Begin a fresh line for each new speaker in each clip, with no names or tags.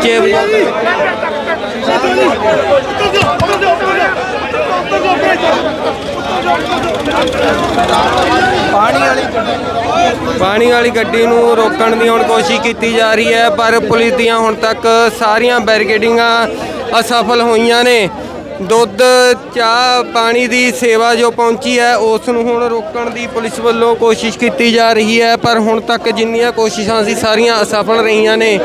ਬੱਚੇ ਪਾਣੀ ਵਾਲੀ ਪਾਣੀ ਵਾਲੀ ਗੱਡੀ ਨੂੰ ਰੋਕਣ ਦੀ ਹੁਣ ਕੋਸ਼ਿਸ਼ ਕੀਤੀ ਜਾ ਰਹੀ ਹੈ ਪਰ ਪੁਲਿਸ ਦੀਆਂ ਹੁਣ ਤੱਕ ਸਾਰੀਆਂ ਬੈਰੀਕੇਡਿੰਗਾਂ ਅਸਫਲ ਹੋਈਆਂ ਨੇ। ਦੁੱਧ ਚਾਹ ਪਾਣੀ ਦੀ ਸੇਵਾ ਜੋ ਪਹੁੰਚੀ ਹੈ ਉਸ ਨੂੰ ਹੁਣ ਰੋਕਣ ਦੀ ਪੁਲਿਸ ਵੱਲੋਂ ਕੋਸ਼ਿਸ਼ ਕੀਤੀ ਜਾ ਰਹੀ ਹੈ ਪਰ ਹੁਣ ਤੱਕ ਜਿੰਨੀਆਂ ਕੋਸ਼ਿਸ਼ਾਂ ਸੀ ਸਾਰੀਆਂ ਅਸਫਲ ਰਹੀਆਂ ਨੇ।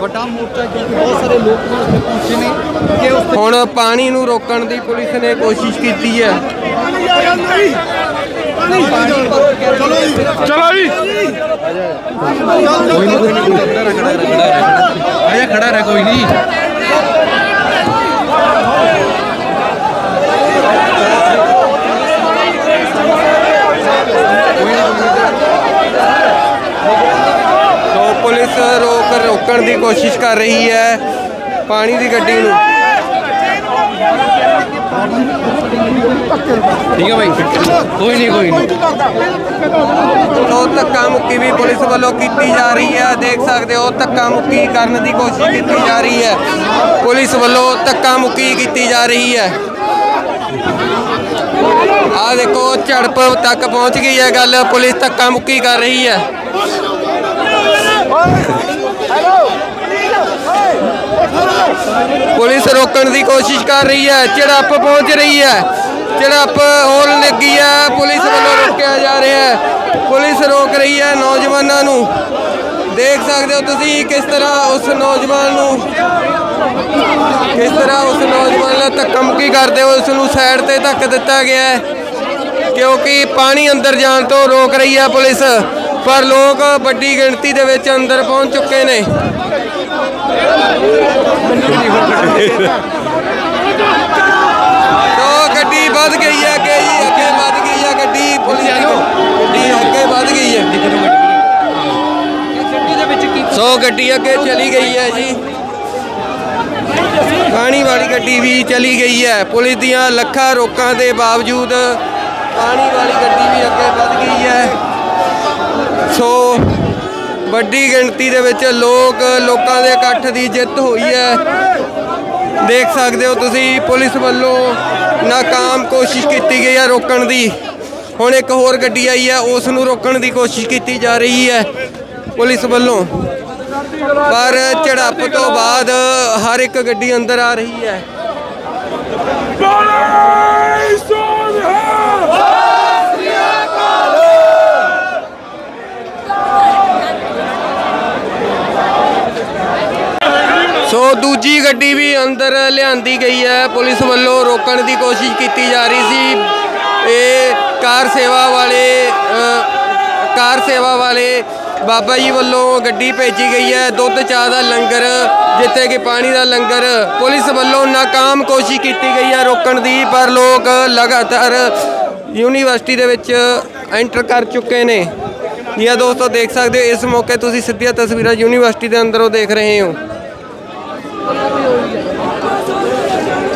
ਵੱਡਾ ਮੋਰਚਾ ਬਹੁਤ ਸਾਰੇ ਲੋਕ ਪਹੁੰਚੇ ਨੇ
ਹੁਣ ਪਾਣੀ ਨੂੰ ਰੋਕਣ ਦੀ ਪੁਲਿਸ ਨੇ ਕੋਸ਼ਿਸ਼ ਕੀਤੀ ਹੈ।
ਚਲੋ ਜੀ।
ਆਇਆ ਖੜਾ ਰਹਿ ਕੋਈ ਨਹੀਂ
ਸੋ ਪੁਲਿਸ ਰੋਕ ਰੋਕਣ ਦੀ ਕੋਸ਼ਿਸ਼ ਕਰ ਰਹੀ ਹੈ ਪਾਣੀ ਦੀ ਗੱਡੀ ਨੂੰ।
ਠੀਕ ਹੈ ਭਾਈ ਕੋਈ ਨਹੀਂ ਕੋਈ ਨਹੀਂ।
ਸੋ ਧੱਕਾ ਮੁੱਕੀ ਵੀ ਪੁਲਿਸ ਵੱਲੋਂ ਕੀਤੀ ਜਾ ਰਹੀ ਹੈ। ਦੇਖ ਸਕਦੇ ਹੋ, ਧੱਕਾ ਮੁੱਕੀ ਕਰਨ ਦੀ ਕੋਸ਼ਿਸ਼ ਕੀਤੀ ਜਾ ਰਹੀ ਹੈ। ਪੁਲਿਸ ਵੱਲੋਂ ਧੱਕਾ ਮੁੱਕੀ ਕੀਤੀ ਜਾ ਰਹੀ ਹੈ। ਆ ਦੇਖੋ, ਝੜਪ ਤੱਕ ਪਹੁੰਚ ਗਈ ਹੈ ਗੱਲ। ਪੁਲਿਸ ਧੱਕਾ ਮੁੱਕੀ ਕਰ ਰਹੀ ਹੈ। ਪੁਲਿਸ ਰੋਕਣ ਦੀ ਕੋਸ਼ਿਸ਼ ਕਰ ਰਹੀ ਹੈ। ਝੜਪ ਪਹੁੰਚ ਰਹੀ ਹੈ ਝੜਪ ਹੋਣ ਲੱਗੀ ਹੈ, ਪੁਲਿਸ ਵੱਲੋਂ ਰੋਕਿਆ ਜਾ ਰਿਹਾ ਹੈ। ਪੁਲਿਸ ਰੋਕ ਰਹੀ ਹੈ ਨੌਜਵਾਨਾਂ ਨੂੰ। ਦੇਖ ਸਕਦੇ ਹੋ ਤੁਸੀਂ ਕਿਸ ਤਰ੍ਹਾਂ ਉਸ ਨੌਜਵਾਨ ਨੂੰ ਕਿਸ ਤਰ੍ਹਾਂ ਉਸ ਨੌਜਵਾਨ ਨਾਲ ਧੱਕਾ ਮੁੱਕੀ ਕਰਦੇ ਹੋ ਉਸ ਨੂੰ ਸਾਈਡ ਤੇ ਧੱਕ ਦਿੱਤਾ ਗਿਆ ਹੈ। ਕਿਉਂਕਿ ਪਾਣੀ ਅੰਦਰ ਜਾਣ ਤੋਂ ਰੋਕ ਰਹੀ ਹੈ ਪੁਲਿਸ। ਪਰ ਲੋਕ ਵੱਡੀ ਗਿਣਤੀ ਦੇ ਵਿੱਚ ਅੰਦਰ ਪਹੁੰਚ ਚੁੱਕੇ ਨੇ। ਤੋ ਗੱਡੀ ਵੱਧ ਗਈ ਹੈ ਅੱਗੇ ਜੀ, ਅੱਗੇ ਵੱਧ ਗਈ ਹੈ ਗੱਡੀ, ਪੁਲਿਸ ਦੀ ਗੱਡੀ ਅੱਗੇ ਵੱਧ ਗਈ ਹੈ। ਸੋ ਗੱਡੀ ਅੱਗੇ ਚਲੀ ਗਈ ਹੈ ਜੀ। ਪਾਣੀ ਵਾਲੀ ਗੱਡੀ ਵੀ ਚਲੀ ਗਈ ਹੈ। ਪੁਲਿਸ ਦੀਆਂ ਲੱਖਾਂ ਰੋਕਾਂ ਦੇ ਬਾਵਜੂਦ ਪਾਣੀ ਵਾਲੀ ਗੱਡੀ ਵੀ ਅੱਗੇ ਵੱਧ ਗਈ ਹੈ। ਸੋ ਵੱਡੀ ਗਿਣਤੀ ਦੇ ਵਿੱਚ ਲੋਕ ਲੋਕਾਂ ਦੇ ਇਕੱਠ ਦੀ ਜਿੱਤ ਹੋਈ ਹੈ। ਦੇਖ ਸਕਦੇ ਹੋ ਤੁਸੀਂ, ਪੁਲਿਸ ਵੱਲੋਂ ਨਾਕਾਮ ਕੋਸ਼ਿਸ਼ ਕੀਤੀ ਗਈ ਹੈ ਰੋਕਣ ਦੀ। ਹੁਣ ਇੱਕ ਹੋਰ ਗੱਡੀ ਆਈ ਹੈ, ਉਸ ਨੂੰ ਰੋਕਣ ਦੀ ਕੋਸ਼ਿਸ਼ ਕੀਤੀ ਜਾ ਰਹੀ ਹੈ ਪੁਲਿਸ ਵੱਲੋਂ। ਪਰ ਝੜਪ ਤੋਂ ਬਾਅਦ ਹਰ ਇੱਕ ਗੱਡੀ ਅੰਦਰ ਆ ਰਹੀ ਹੈ।
ਬੋਲੇ
ਦੂਜੀ ਗੱਡੀ ਵੀ ਅੰਦਰ ਲਿਆਂਦੀ ਗਈ ਹੈ। ਪੁਲਿਸ ਵੱਲੋਂ ਰੋਕਣ ਦੀ ਕੋਸ਼ਿਸ਼ ਕੀਤੀ ਜਾ ਰਹੀ ਸੀ। ਇਹ ਕਾਰ ਸੇਵਾ ਵਾਲੇ ਕਾਰ ਸੇਵਾ ਵਾਲੇ ਬਾਬਾ ਜੀ ਵੱਲੋਂ ਗੱਡੀ ਭੇਜੀ ਗਈ ਹੈ। ਦੁੱਧ, ਚਾਹ ਦਾ ਲੰਗਰ, ਜਿੱਥੇ ਕਿ ਪਾਣੀ ਦਾ ਲੰਗਰ ਪੁਲਿਸ ਵੱਲੋਂ ਨਾਕਾਮ ਕੋਸ਼ਿਸ਼ ਕੀਤੀ ਗਈ ਹੈ ਰੋਕਣ ਦੀ, ਪਰ ਲੋਕ ਲਗਾਤਾਰ ਯੂਨੀਵਰਸਿਟੀ ਦੇ ਵਿੱਚ ਐਂਟਰ ਕਰ ਚੁੱਕੇ ਨੇ। ਜੀ ਦੋਸਤੋ, ਦੇਖ ਸਕਦੇ ਹੋ, ਇਸ ਮੌਕੇ ਤੁਸੀਂ ਸਿੱਧੀਆਂ ਤਸਵੀਰਾਂ ਯੂਨੀਵਰਸਿਟੀ ਦੇ ਅੰਦਰੋਂ ਦੇਖ ਰਹੇ ਹੋ।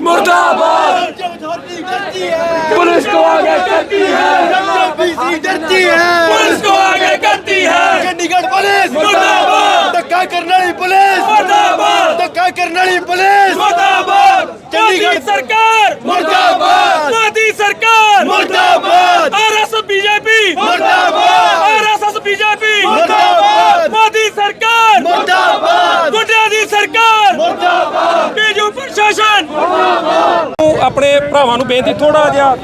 मुर्दाबाद पुलिस को आगे करती है
डरती है
पुलिस को आगे करती है
चंडीगढ़ पुलिस
मुर्दाबाद
धक्का करने वाली पुलिस
मुर्दाबाद
धक्का करने वाली पुलिस
मुर्दाबाद मोदी
चंडीगढ़
सरकार ਆਪਣੇ ਭਰਾਵਾਂ ਨੂੰ ਬੇਨਤੀ ਥੋੜਾ ਜਿਹਾ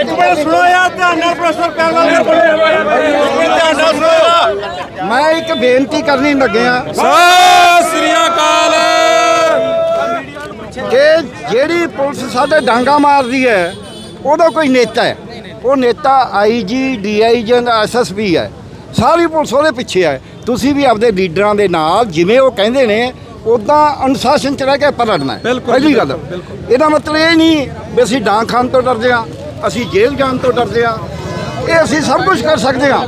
ਇੱਕ ਮਿੰਟ ਸੁਣੋ ਯਾਰ ਧਿਆਨ ਨਾਲ ਪ੍ਰਸ਼ਾਸਨ ਪੈਨਲ ਧਿਆਨ ਨਾਲ ਸੁਣੋ
ਮੈਂ ਇੱਕ ਬੇਨਤੀ ਕਰਨੀ ਲੱਗਿਆ
ਸਤਿ ਸ੍ਰੀ ਅਕਾਲ।
ਕਿ ਜਿਹੜੀ ਪੁਲਿਸ ਸਾਡੇ ਡਾਂਗਾ ਮਾਰਦੀ ਹੈ ਉਹਦਾ ਕੋਈ ਨੇਤਾ ਹੈ। ਉਹ ਨੇਤਾ ਆਈਜੀ ਡੀਆਈਜੀ ਐਂਡ ਐਸਐਸਪੀ ਹੈ। ਸਾਰੀ ਪੁਲਿਸ ਉਹਦੇ ਪਿੱਛੇ ਹੈ। ਤੁਸੀਂ ਵੀ ਆਪਦੇ ਲੀਡਰਾਂ ਦੇ ਨਾਲ ਜਿਵੇਂ ਉਹ ਕਹਿੰਦੇ ਨੇ ਉਦਾਂ ਅਨੁਸ਼ਾਸਨ ਚ ਰਹਿ ਕੇ ਪਲੜਨਾ ਹੈ। ਪਹਿਲੀ ਗੱਲ। ਇਹਦਾ ਮਤਲਬ ਇਹ ਨਹੀਂ ਵੀ ਅਸੀਂ ਡਾਂਗ ਖਾਣ ਤੋਂ ਡਰਦੇ ਹਾਂ ਅਸੀਂ ਜੇਲ੍ਹ ਜਾਣ ਤੋਂ ਡਰਦੇ ਹਾਂ। ਇਹ ਅਸੀਂ ਸਭ ਕੁਝ ਕਰ ਸਕਦੇ ਹਾਂ।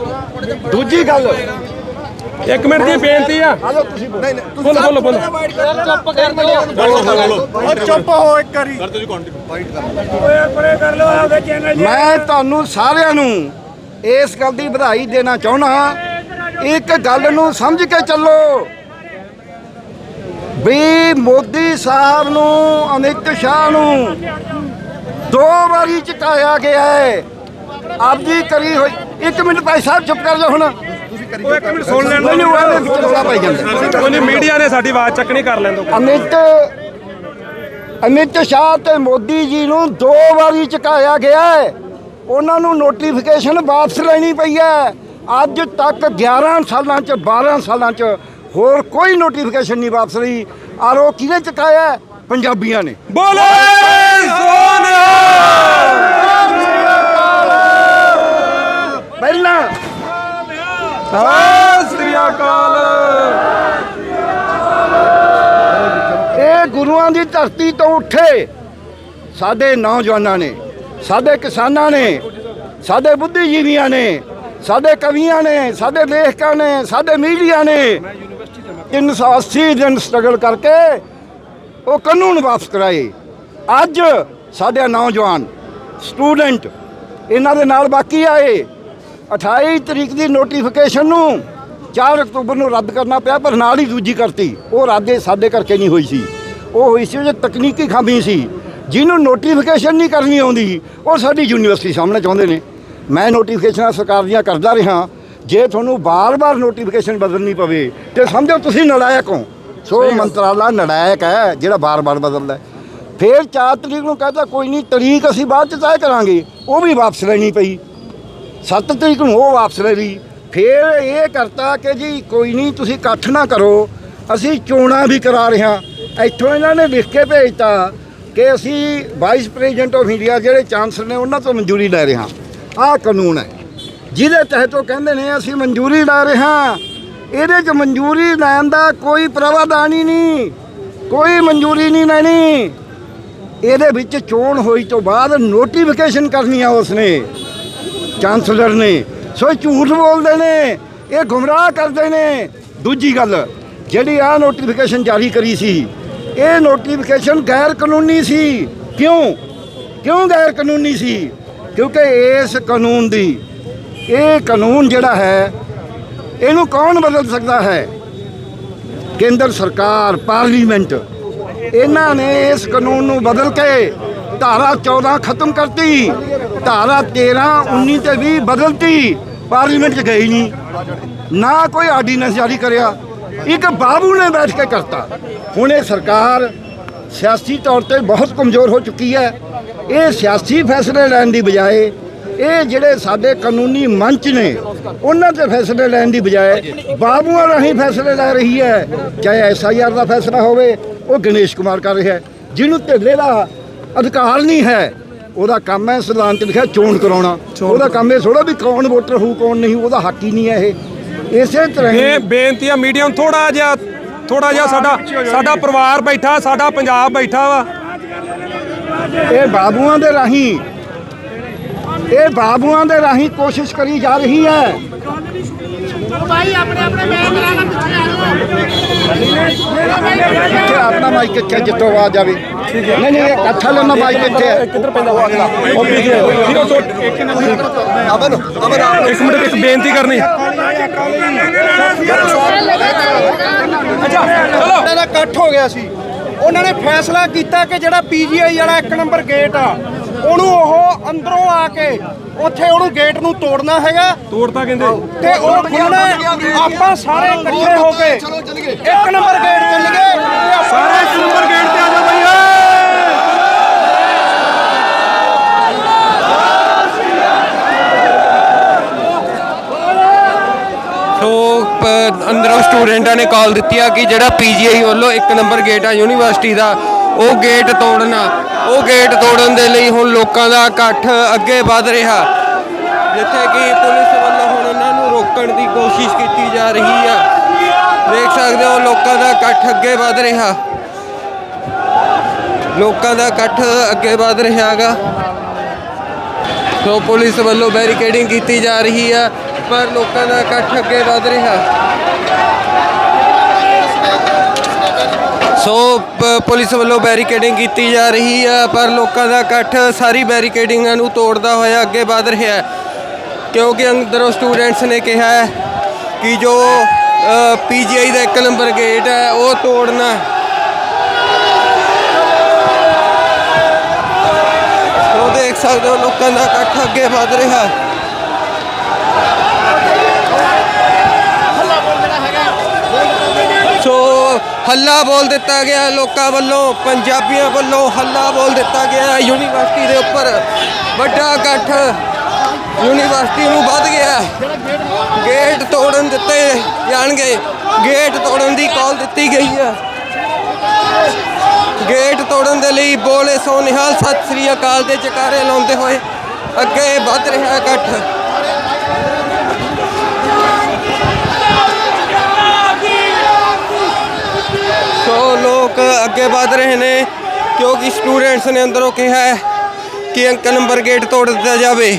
ਦੂਜੀ ਗੱਲ
ਇੱਕ ਮਿੰਟ ਦੀ ਬੇਨਤੀ ਆ।
ਤੁਸੀਂ ਬੋਲੋ।
ਬੋਲੋ ਬੋਲੋ
ਉਹ ਚੁੱਪ ਹੋ ਇੱਕ ਵਾਰੀ।
ਮੈਂ ਤੁਹਾਨੂੰ ਸਾਰਿਆਂ ਨੂੰ ਇਸ ਗੱਲ ਦੀ ਵਧਾਈ ਦੇਣਾ ਚਾਹੁੰਦਾ ਇੱਕ ਗੱਲ ਨੂੰ ਸਮਝ ਕੇ ਚੱਲੋ। ਵੀ ਮੋਦੀ ਸਾਹਿਬ ਨੂੰ ਅਮਿਤ ਸ਼ਾਹ ਨੂੰ ਦੋ ਵਾਰੀ ਚੁਕਾਇਆ ਗਿਆ ਹੈ। ਆਪਦੀ ਕਰੀ ਹੋਈ ਇੱਕ ਮਿੰਟ ਭਾਈ ਸਾਹਿਬ ਚੁੱਪ ਕਰ ਜਾਓ ਹੁਣ।
ਉਹ ਇੱਕ ਮਿੰਟ ਸੁਣ ਲੈਣ
ਮੈਨੂੰ ਪਾਈ ਜਾਂਦਾ।
ਕੋਈ ਮੀਡੀਆ ਨੇ ਸਾਡੀ ਆਵਾਜ਼ ਚੱਕਣੀ ਕਰ ਲੈਣ ਦੋ
ਅਮਿਤ ਅਮਿਤ ਸ਼ਾਹ ਤੇ ਮੋਦੀ ਜੀ ਨੂੰ ਦੋ ਵਾਰੀ ਚੁਕਾਇਆ ਗਿਆ ਹੈ। ਉਹਨਾਂ ਨੂੰ ਨੋਟੀਫਿਕੇਸ਼ਨ ਵਾਪਸ ਲੈਣੀ ਪਈ ਹੈ। ਅੱਜ ਤੱਕ 11 ਸਾਲਾਂ ਚ 12 ਸਾਲਾਂ ਚ ਹੋਰ ਕੋਈ ਨੋਟੀਫਿਕੇਸ਼ਨ ਨਹੀਂ ਵਾਪਸ ਲਈ ਔਰ ਉਹ ਕਿਹਨੇ ਚੁਕਾਇਆ? ਪੰਜਾਬੀਆਂ ਨੇ।
ਬੋਲੇ! ਸੋਨਿਆ
ਪਹਿਲਾਂ
ਸਤਿ ਸ੍ਰੀ ਅਕਾਲ!
ਇਹ ਗੁਰੂਆਂ ਦੀ ਧਰਤੀ ਤੋਂ ਉੱਠੇ ਸਾਡੇ ਨੌਜਵਾਨਾਂ ਨੇ ਸਾਡੇ ਕਿਸਾਨਾਂ ਨੇ ਸਾਡੇ ਬੁੱਧੀਜੀਵੀਆਂ ਨੇ ਸਾਡੇ ਕਵੀਆਂ ਨੇ ਸਾਡੇ ਲੇਖਕਾਂ ਨੇ ਸਾਡੇ ਮੀਡੀਆ ਨੇ 380 ਦਿਨ ਸਟਰਗਲ ਕਰਕੇ ਉਹ ਕਾਨੂੰਨ ਵਾਪਸ ਕਰਾਏ। ਅੱਜ ਸਾਡੇ ਨੌਜਵਾਨ, ਸਟੂਡੈਂਟ, ਇਹਨਾਂ ਦੇ ਨਾਲ ਬਾਕੀ ਆਏ। 28 ਤਰੀਕ ਦੀ ਨੋਟੀਫਿਕੇਸ਼ਨ ਨੂੰ 4 ਅਕਤੂਬਰ ਨੂੰ ਰੱਦ ਕਰਨਾ ਪਿਆ, ਪਰ ਨਾਲ ਹੀ ਦੂਜੀ ਕਰਤੀ। ਉਹ ਰੱਦ ਸਾਡੇ ਕਰਕੇ ਨਹੀਂ ਹੋਈ ਸੀ। ਉਹ ਹੋਈ ਸੀ ਜੋ ਤਕਨੀਕੀ ਖਾਮੀ ਸੀ। ਜਿਹਨੂੰ ਨੋਟੀਫਿਕੇਸ਼ਨ ਨਹੀਂ ਕਰਨੀ ਆਉਂਦੀ, ਉਹ ਸਾਡੀ ਯੂਨੀਵਰਸਿਟੀ ਸਾਹਮਣੇ ਚਾਹੁੰਦੇ ਨੇ। ਮੈਂ ਨੋਟੀਫਿਕੇਸ਼ਨਾਂ ਸਰਕਾਰ ਦੀਆਂ ਕਰਦਾ ਰਿਹਾ। ਜੇ ਤੁਹਾਨੂੰ ਬਾਰ-ਬਾਰ ਨੋਟੀਫਿਕੇਸ਼ਨ ਬਦਲਣੀ ਪਵੇ ਤੇ ਸਮਝੋ ਤੁਸੀਂ ਨਲਾਇਕ ਹੋ। ਸੋ ਮੰਤਰਾਲਾ ਨਲਾਇਕ ਹੈ ਜਿਹੜਾ ਬਾਰ-ਬਾਰ ਬਦਲਦਾ ਹੈ। ਫਿਰ 4 ਤਰੀਕ ਨੂੰ ਕਹਿੰਦਾ ਕੋਈ ਨਹੀਂ ਤਰੀਕ ਅਸੀਂ ਬਾਅਦ ਚ ਤੈਅ ਕਰਾਂਗੇ। ਉਹ ਵੀ ਵਾਪਸ ਲੈਣੀ ਪਈ। 7 ਤਰੀਕ ਨੂੰ ਉਹ ਵਾਪਸ ਲੈ ਲਈ। ਫਿਰ ਇਹ ਕਰਤਾ ਕਿ ਜੀ ਕੋਈ ਨਹੀਂ ਤੁਸੀਂ ਇਕੱਠ ਨਾ ਕਰੋ। ਅਸੀਂ ਚੋਣਾਂ ਵੀ ਕਰਾ ਰਹੇ ਹਾਂ। ਇੱਥੋਂ ਇਹਨਾਂ ਨੇ ਲਿਖ ਕੇ ਭੇਜਤਾ ਕਿ ਅਸੀਂ ਵਾਈਸ ਪ੍ਰੈਜ਼ੀਡੈਂਟ ਆਫ ਇੰਡੀਆ ਜਿਹੜੇ ਚਾਂਸਲਰ ਨੇ ਉਹਨਾਂ ਤੋਂ ਮਨਜ਼ੂਰੀ ਲੈ ਰਹੇ ਹਾਂ। ਆਹ ਕਾਨੂੰਨ ਹੈ। ਜਿਹਦੇ ਤਹਿਤ ਉਹ ਕਹਿੰਦੇ ਨੇ, ਅਸੀਂ ਮਨਜ਼ੂਰੀ ਲੈ ਰਹੇ ਹਾਂ। ਇਹਦੇ 'ਚ ਮਨਜ਼ੂਰੀ ਲੈਣ ਦਾ ਕੋਈ ਪ੍ਰਾਵਧਾਨ ਹੀ ਨਹੀਂ, ਕੋਈ ਮਨਜ਼ੂਰੀ ਨਹੀਂ ਲੈਣੀ। ਇਹਦੇ ਵਿੱਚ ਚੋਣ ਹੋਈ ਤੋਂ ਬਾਅਦ ਨੋਟੀਫਿਕੇਸ਼ਨ ਕਰਨੀ ਆ ਉਸਨੇ, ਚਾਂਸਲਰ ਨੇ। ਸੋ ਇਹ ਝੂਠ ਬੋਲਦੇ ਨੇ, ਇਹ ਗੁੰਮਰਾਹ ਕਰਦੇ ਨੇ। ਦੂਜੀ ਗੱਲ, ਜਿਹੜੀ ਆ ਨੋਟੀਫਿਕੇਸ਼ਨ ਜਾਰੀ ਕਰੀ ਸੀ, ਇਹ ਨੋਟੀਫਿਕੇਸ਼ਨ ਗੈਰ ਕਾਨੂੰਨੀ ਸੀ। ਕਿਉਂ? ਕਿਉਂ ਗੈਰ ਕਾਨੂੰਨੀ ਸੀ? ਕਿਉਂਕਿ ਇਸ ਕਾਨੂੰਨ ਦੀ ਇਹ ਕਾਨੂੰਨ ਜਿਹੜਾ ਹੈ, ਇਹਨੂੰ ਕੌਣ ਬਦਲ ਸਕਦਾ ਹੈ? ਕੇਂਦਰ ਸਰਕਾਰ, ਪਾਰਲੀਮੈਂਟ, ਇਹਨਾਂ ਨੇ ਇਸ ਕਾਨੂੰਨ ਨੂੰ ਬਦਲ ਕੇ ਧਾਰਾ 14 ਖਤਮ ਕਰਤੀ, ਧਾਰਾ 13 19 ਤੇ 20 ਬਦਲਤੀ, ਪਾਰਲੀਮੈਂਟ 'ਚ ਗਈ ਨਹੀਂ। ਨਾ ਕੋਈ ਆਰਡੀਨੈਂਸ ਜਾਰੀ ਕਰਿਆ, ਇੱਕ ਬਾਬੂ ਨੇ ਬੈਠ ਕੇ ਕਰਤਾ। ਹੁਣ ਇਹ ਸਰਕਾਰ ਸਿਆਸੀ ਤੌਰ ਤੇ ਬਹੁਤ ਕਮਜ਼ੋਰ ਹੋ ਚੁੱਕੀ ਹੈ। ਇਹ ਸਿਆਸੀ ਫੈਸਲੇ ਲੈਣ ਦੀ ਬਜਾਏ ਇਹ ਜਿਹੜੇ ਸਾਡੇ ਕਾਨੂੰਨੀ ਮੰਚ ਨੇ ਉਹਨਾਂ ਤੇ ਫੈਸਲੇ ਲੈਣ ਦੀ ਬਜਾਏ ਬਾਬੂਆਂ ਰਾਹੀਂ ਫੈਸਲੇ ਲੈ ਰਹੀ ਹੈ। ਚਾਹੇ ਐਸਆਈਆਰ ਦਾ ਫੈਸਲਾ ਹੋਵੇ ਉਹ ਗਣੇਸ਼ ਕੁਮਾਰ ਕਰ ਰਿਹਾ ਹੈ। ਜਿਹਨੂੰ ਢਿੱਲੇ ਦਾ ਅਧਿਕਾਰ ਨਹੀਂ ਹੈ ਉਹਦਾ ਕੰਮ ਹੈ ਸੰਵਿਧਾਨ 'ਚ ਲਿਖਿਆ ਚੋਣ ਕਰਾਉਣਾ। ਉਹਦਾ ਕੰਮ ਇਹ ਥੋੜਾ ਵੀ ਕੌਣ ਵੋਟਰ ਹੋਊ ਕੌਣ ਨਹੀਂ ਉਹਦਾ ਹੱਕ ਹੀ ਨਹੀਂ ਹੈ ਇਹ। ਇਸੇ ਤਰ੍ਹਾਂ ਹੀ
ਇਹ ਬੇਨਤੀ ਆ ਮੀਡੀਆ ਨੂੰ ਥੋੜਾ ਜਿਹਾ ਥੋੜਾ ਜਿਹਾ ਸਾਡਾ ਸਾਡਾ ਪਰਿਵਾਰ ਬੈਠਾ ਸਾਡਾ ਪੰਜਾਬ ਬੈਠਾ ਵਾ।
ਇਹ ਬਾਬੂਆਂ ਦੇ ਰਾਹੀਂ ਇਹ ਬਾਬੂਆਂ ਦੇ ਰਾਹੀਂ ਕੋਸ਼ਿਸ਼ ਕਰੀ ਜਾ ਰਹੀ ਹੈ।
ਭਾਈ ਆਪਣੇ ਪਿੱਛੇ
ਮਾਈਕ ਕਿੱਥੇ ਜਿੱਥੋਂ ਆਵਾਜ਼ ਆਵੇ। ਨਹੀਂ ਨਹੀਂ ਇਹ ਇਕੱਠਾ ਲੈਣਾ ਮਾਈਕ ਕਿੱਥੇ ਹੈ।
ਕਿੱਧਰ ਪੈਂਦਾ ਉਹ ਪਿਛਲੇ ਠੀਕ ਆ ਸੋ ਇੱਕ ਮਿੰਟ ਇੱਕ ਬੇਨਤੀ ਕਰਨੀ। ਅੱਛਾ ਚਲੋ।
ਉਹਨਾਂ ਦਾ ਇਕੱਠ ਹੋ ਗਿਆ ਸੀ। ਉਹਨਾਂ ਨੇ ਫੈਸਲਾ ਕੀਤਾ ਕਿ ਜਿਹੜਾ ਪੀਜੀਆਈ ਵਾਲਾ ਇੱਕ ਨੰਬਰ ਗੇਟ ਆ ਉਹਨੂੰ ਉਹ ਅੰਦਰੋਂ ਆ ਕੇ ਉੱਥੇ ਉਹਨੂੰ ਗੇਟ ਨੂੰ ਤੋੜਨਾ ਹੈਗਾ।
ਤੋੜਤਾ ਕਹਿੰਦੇ।
ਤੇ ਉਹ ਖੁੱਲਣਾ ਆਪਾਂ ਸਾਰੇ ਇਕੱਠੇ ਹੋ ਕੇ ਇੱਕ ਨੰਬਰ ਗੇਟ ਚੱਲ ਗਏ।
ਸਾਰੇ ਇੱਕ ਨੰਬਰ ਗੇਟ ਤੇ ਆ ਜਾਓ
ਪ- ਅੰਦਰੋਂ ਸਟੂਡੈਂਟਾਂ ਨੇ ਕਾਲ ਦਿੱਤੀ ਆ ਕਿ ਜਿਹੜਾ ਪੀਜੀਆਈ ਵੱਲੋਂ ਇੱਕ ਨੰਬਰ ਗੇਟ ਆ ਯੂਨੀਵਰਸਿਟੀ ਦਾ ਉਹ ਗੇਟ ਤੋੜਨਾ, ਉਹ ਗੇਟ ਤੋੜਨ ਦੇ ਲਈ ਹੁਣ ਲੋਕਾਂ ਦਾ ਇਕੱਠ ਅੱਗੇ ਵਧ ਰਿਹਾ। ਜਿੱਥੇ ਕਿ ਪੁਲਿਸ ਵੱਲੋਂ ਹੁਣ ਉਹਨਾਂ ਨੂੰ ਰੋਕਣ ਦੀ ਕੋਸ਼ਿਸ਼ ਕੀਤੀ ਜਾ ਰਹੀ ਆ। ਦੇਖ ਸਕਦੇ ਹੋ, ਲੋਕਾਂ ਦਾ ਇਕੱਠ ਅੱਗੇ ਵਧ ਰਿਹਾ। ਲੋਕਾਂ ਦਾ ਇਕੱਠ ਅੱਗੇ ਵਧ ਰਿਹਾ ਹੈਗਾ। ਸੋ ਪੁਲਿਸ ਵੱਲੋਂ ਬੈਰੀਕੇਡਿੰਗ ਕੀਤੀ ਜਾ ਰਹੀ ਹੈ ਪਰ ਲੋਕਾਂ ਦਾ ਇਕੱਠ ਅੱਗੇ ਵਧ ਰਿਹਾ। ਸੋ, ਪ- ਪੁਲਿਸ ਵੱਲੋਂ ਬੈਰੀਕੇਡਿੰਗ ਕੀਤੀ ਜਾ ਰਹੀ ਹੈ ਪਰ ਲੋਕਾਂ ਦਾ ਇਕੱਠ ਸਾਰੀ ਬੈਰੀਕੇਡਿੰਗਾਂ ਨੂੰ ਤੋੜਦਾ ਹੋਇਆ ਅੱਗੇ ਵਧ ਰਿਹਾ ਹੈ। ਕਿਉਂਕਿ ਅੰਦਰੋਂ ਸਟੂਡੈਂਟਸ ਨੇ ਕਿਹਾ ਹੈ ਕਿ ਜੋ ਪੀਜੀਆਈ ਦਾ ਇੱਕ ਨੰਬਰ ਗੇਟ ਹੈ, ਉਹ ਤੋੜਨਾ ਸੋ ਦੇਖ ਸਕਦੇ ਹੋ ਲੋਕਾਂ ਦਾ ਇਕੱਠ ਅੱਗੇ ਵਧ ਰਿਹਾ ਹੈ ਸੋ ਹੱਲਾ ਬੋਲ ਦਿੱਤਾ ਗਿਆ ਲੋਕਾਂ ਵੱਲੋਂ, ਪੰਜਾਬੀਆਂ ਵੱਲੋਂ ਹੱਲਾ ਬੋਲ ਦਿੱਤਾ ਗਿਆ ਯੂਨੀਵਰਸਿਟੀ ਦੇ ਉੱਪਰ ਵੱਡਾ ਇਕੱਠ ਯੂਨੀਵਰਸਿਟੀ ਨੂੰ ਵੱਧ ਗਿਆ ਗੇਟ ਤੋੜਨ ਦਿੱਤੇ ਜਾਣਗੇ। ਗੇਟ ਤੋੜਨ ਦੀ ਕਾਲ ਦਿੱਤੀ ਗਈ ਹੈ। ਗੇਟ ਤੋੜਨ ਦੇ ਲਈ ਬੋਲੇ ਸੋਨਿਹਾਲ ਸਤਿ ਸ੍ਰੀ ਅਕਾਲ ਦੇ ਜਕਾਰੇ ਲਾਉਂਦੇ ਹੋਏ ਅੱਗੇ ਵੱਧ ਰਿਹਾ ਇਕੱਠ ਸੋ ਲੋਕ ਅੱਗੇ ਵਧ ਰਹੇ ਨੇ, ਕਿਉਂਕਿ ਸਟੂਡੈਂਟਸ ਨੇ ਅੰਦਰੋਂ ਕਿਹਾ ਹੈ ਕਿ ਅੰਕਲ ਨੰਬਰ ਗੇਟ ਤੋੜ ਦਿੱਤਾ ਜਾਵੇ।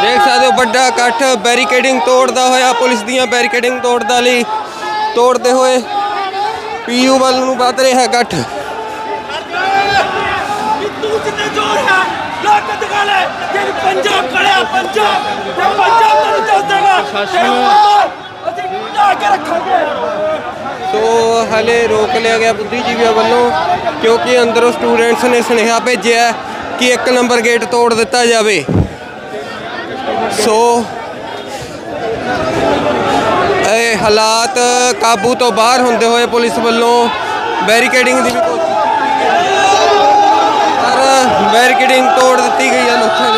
ਦੇਖ ਸਕਦੇ ਹੋ, ਵੱਡਾ ਇਕੱਠ ਬੈਰੀਕੇਡਿੰਗ ਤੋੜਦਾ ਹੋਇਆ, ਪੁਲਿਸ ਦੀਆਂ ਬੈਰੀਕੇਡਿੰਗ ਤੋੜਦਾ ਲਈ, ਤੋੜਦੇ ਹੋਏ ਪੀਯੂ ਵੱਲ ਨੂੰ ਵੱਧ ਰਿਹਾ ਇਕੱਠ
ਤੂੰ ਕਿੰਨੇ ਜ਼ੋਰ ਹੈ ਲੋਕ ਦਿਖਾ ਲੈ ਕਿ ਪੰਜਾਬ ਖੜਿਆ ਪੰਜਾਬ ਤੇ ਪੰਜਾਬ ਤੈਨੂੰ ਚੱਲ ਦੇਗਾ ਅਸੀਂ ਬਣਾ ਕੇ ਰੱਖਾਂਗੇ।
ਸੋ ਹਲੇ ਰੋਕ ਲਿਆ ਗਿਆ ਬੁੱਧੀਜੀਵੀਆਂ ਵੱਲੋਂ ਕਿਉਂਕਿ ਅੰਦਰੋਂ ਸਟੂਡੈਂਟਸ ਨੇ ਸੁਨੇਹਾ ਭੇਜਿਆ ਕਿ ਇੱਕ ਨੰਬਰ ਗੇਟ ਤੋੜ ਦਿੱਤਾ ਜਾਵੇ। ਸੋ ਇਹ ਹਾਲਾਤ ਕਾਬੂ ਤੋਂ ਬਾਹਰ ਹੁੰਦੇ ਹੋਏ ਪੁਲਿਸ ਵੱਲੋਂ ਬੈਰੀਕੇਡਿੰਗ ਦੀ ਵੀ ਕੋਸ਼ਿਸ਼ ਤੋੜ ਦਿੱਤੀ ਗਈ ਹੈ ਲੋਕਾਂ